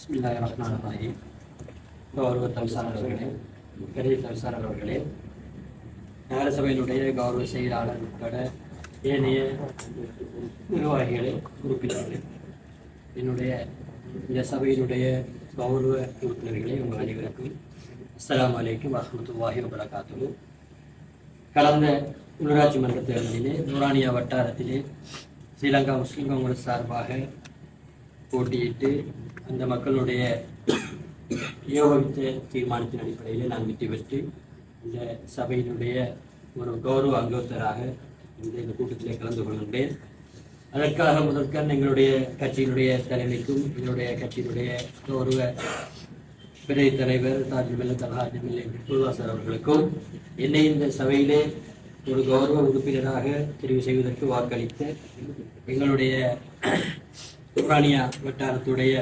பிஸ்மில்லாஹ் ரஹ்மான் ரஹீம் கௌரவ தவிசாளர் அவர்களே பெரிய தவிசாளர் அவர்களே நகரசபையினுடைய கௌரவ செயலாளர் உட்பட ஏனைய நிர்வாகிகளே உறுப்பினர்களே என்னுடைய இந்த சபையினுடைய கௌரவ உறுப்பினர்களே உங்கள் அனைவருக்கும் அஸ்லாம் அலைக்கும் வரஹ்மத்துல்லாஹி வபரகாத்துஹு. கடந்த உள்ளூராட்சி மன்ற தேர்தலிலே நூரானியா வட்டாரத்திலே ஸ்ரீலங்கா முஸ்லிம் காங்கிரஸ் சார்பாக போட்டியிட்டு அந்த மக்களுடைய யோகித்த தீர்மானத்தின் அடிப்படையில் நான் வெற்றி பெற்று இந்த சபையினுடைய ஒரு கௌரவ அங்கத்தராக இந்த இந்த கூட்டத்திலே கலந்து கொள்கின்றேன். அதற்காக முதற்கண் எங்களுடைய கட்சியினுடைய தலைமைக்கும் எங்களுடைய கட்சியினுடைய கௌரவ பிறை தலைவர் தாஜ்மெல்ல தலஹாஜ் எம்எல்ஏ குருவாசர் அவர்களுக்கும் என்னை இந்த சபையிலே ஒரு கௌரவ உறுப்பினராக தெரிவு செய்வதற்கு வாக்களித்த எங்களுடைய உரானியா வட்டாரத்துடைய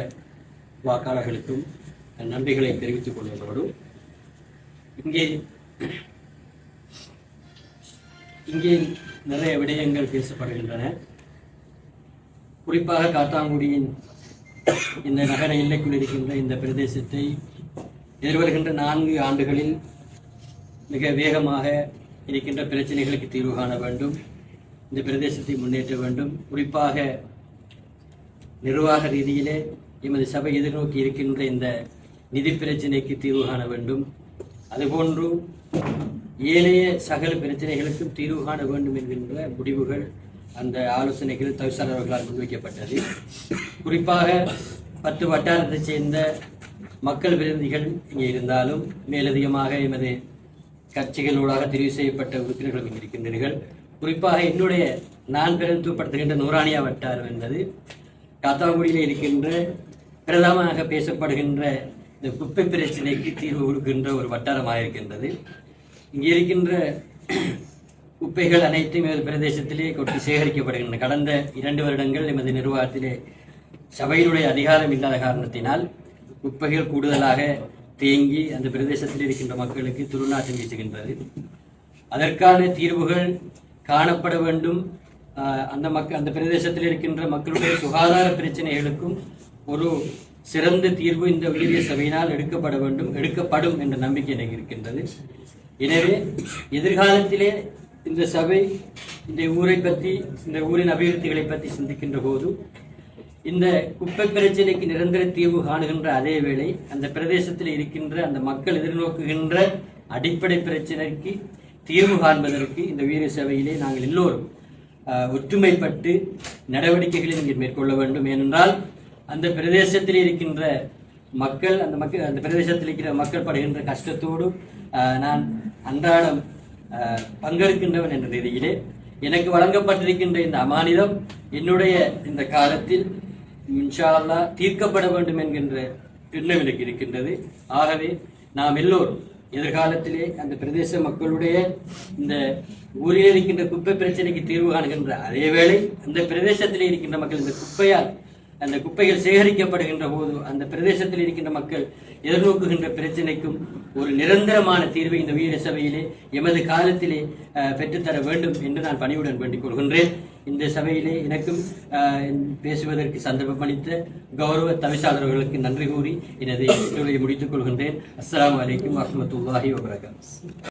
வாக்காளர்களுக்கும் நன்றிகளை தெரிவித்துக் கொள்வதோடு இங்கே இங்கே நிறைய விடயங்கள் பேசப்படுகின்றன. குறிப்பாக காத்தாங்குடியின் இந்த நகர எல்லைக்குள் இருக்கின்ற இந்த பிரதேசத்தை எதிர்வருகின்ற நான்கு ஆண்டுகளில் மிக வேகமாக இருக்கின்ற பிரச்சனைகளுக்கு தீர்வு காண வேண்டும். இந்த பிரதேசத்தை முன்னேற்ற வேண்டும். குறிப்பாக நிர்வாக ரீதியிலே எமது சபை எதிர்நோக்கி இருக்கின்ற இந்த நிதி பிரச்சினைக்கு தீர்வு காண வேண்டும். அதுபோன்று ஏனைய சகல பிரச்சனைகளுக்கும் தீர்வு காண வேண்டும் என்கின்ற முடிவுகள் அந்த ஆலோசனைகள் தவிசாளர்களால் முன்வைக்கப்பட்டது. குறிப்பாக பத்து வட்டாரத்தைச் சேர்ந்த மக்கள் பிரதிநிதிகள் இங்கே இருந்தாலும் மேலதிகமாக எமது கட்சிகளூடாக தெரிவு செய்யப்பட்ட உறுப்பினர்களும் இங்கே இருக்கின்றீர்கள் குறிப்பாக என்னுடைய நான் பிரதித்துவப்படுத்துகின்ற நூறானியா வட்டாரம் என்பது காத்தாங்குடியில் இருக்கின்ற பிரதமமாக பேசப்படுகின்ற இந்த குப்பை பிரச்சனைக்கு தீர்வு கொடுக்கின்ற ஒரு வட்டாரமாக இருக்கின்றது. இங்கே இருக்கின்ற குப்பைகள் அனைத்தும் எமது பிரதேசத்திலே கொட்டி சேகரிக்கப்படுகின்றன. கடந்த இரண்டு வருடங்கள் எமது நிர்வாகத்திலே சபையினுடைய அதிகாரம் இல்லாத காரணத்தினால் குப்பைகள் கூடுதலாக தேங்கி அந்த பிரதேசத்தில் இருக்கின்ற மக்களுக்கு துருநாற்றம் வீசுகின்றது. அதற்கான தீர்வுகள் காணப்பட வேண்டும். அந்த மக்கள் அந்த பிரதேசத்தில் இருக்கின்ற மக்களுடைய சுகாதார பிரச்சனைகளுக்கும் ஒரு சிறந்த தீர்வு இந்த உயரிய சபையினால் எடுக்கப்பட வேண்டும் எடுக்கப்படும் என்ற நம்பிக்கை எனக்கு இருக்கின்றது. எனவே எதிர்காலத்திலே இந்த சபை இந்த ஊரை பற்றி இந்த ஊரின் அபிவிருத்திகளை பற்றி சிந்திக்கின்ற போது இந்த குப்பை பிரச்சனைக்கு நிரந்தர தீர்வு காணுகின்ற அதே வேளை அந்த பிரதேசத்தில் இருக்கின்ற அந்த மக்கள் எதிர்நோக்குகின்ற அடிப்படை பிரச்சனைக்கு தீர்வு காண்பதற்கு இந்த வீர சபையிலே நாங்கள் எல்லோரும் ஒற்றுமைப்பட்டு நடவடிக்கைகளை நீங்கள் மேற்கொள்ள வேண்டும். ஏனென்றால் அந்த பிரதேசத்தில் இருக்கின்ற மக்கள் அந்த மக்கள் அந்த பிரதேசத்தில் இருக்கிற மக்கள் படுகின்ற கஷ்டத்தோடு நான் அன்றாடம் பங்கெடுக்கின்றவன் என்ற ரீதியிலே எனக்கு வழங்கப்பட்டிருக்கின்ற இந்த அமானிதம் என்னுடைய இந்த காலத்தில் இன்ஷால்லா தீர்க்கப்பட வேண்டும் என்கின்ற எண்ணம் எனக்கு இருக்கின்றது. ஆகவே நாம் எல்லோரும் எதிர்காலத்திலே அந்த பிரதேச மக்களுடைய இந்த ஊரில் இருக்கின்ற குப்பை பிரச்சனைக்கு தீர்வு காணுகின்ற அதே வேளை அந்த பிரதேசத்திலே இருக்கின்ற மக்கள் இந்த குப்பையால் அந்த குப்பைகள் சேகரிக்கப்படுகின்ற போது அந்த பிரதேசத்தில் இருக்கின்ற மக்கள் எதிர்நோக்குகின்ற பிரச்சனைக்கும் ஒரு நிரந்தரமான தீர்வை இந்த வீர சபையிலே எமது காலத்திலே பெற்றுத்தர வேண்டும் என்று நான் பணிவுடன் வேண்டிக் கொள்கின்றேன். இந்த சபையிலே எனக்கும் பேசுவதற்கு சந்தர்ப்பம் அளித்த கௌரவ தவிசாளர்களுக்கு நன்றி கூறி எனது முடித்துக் கொள்கின்றேன். அஸ்லாம் அலைக்கும் வரஹ்மத்துல்லாஹி வபரகாத்துஹு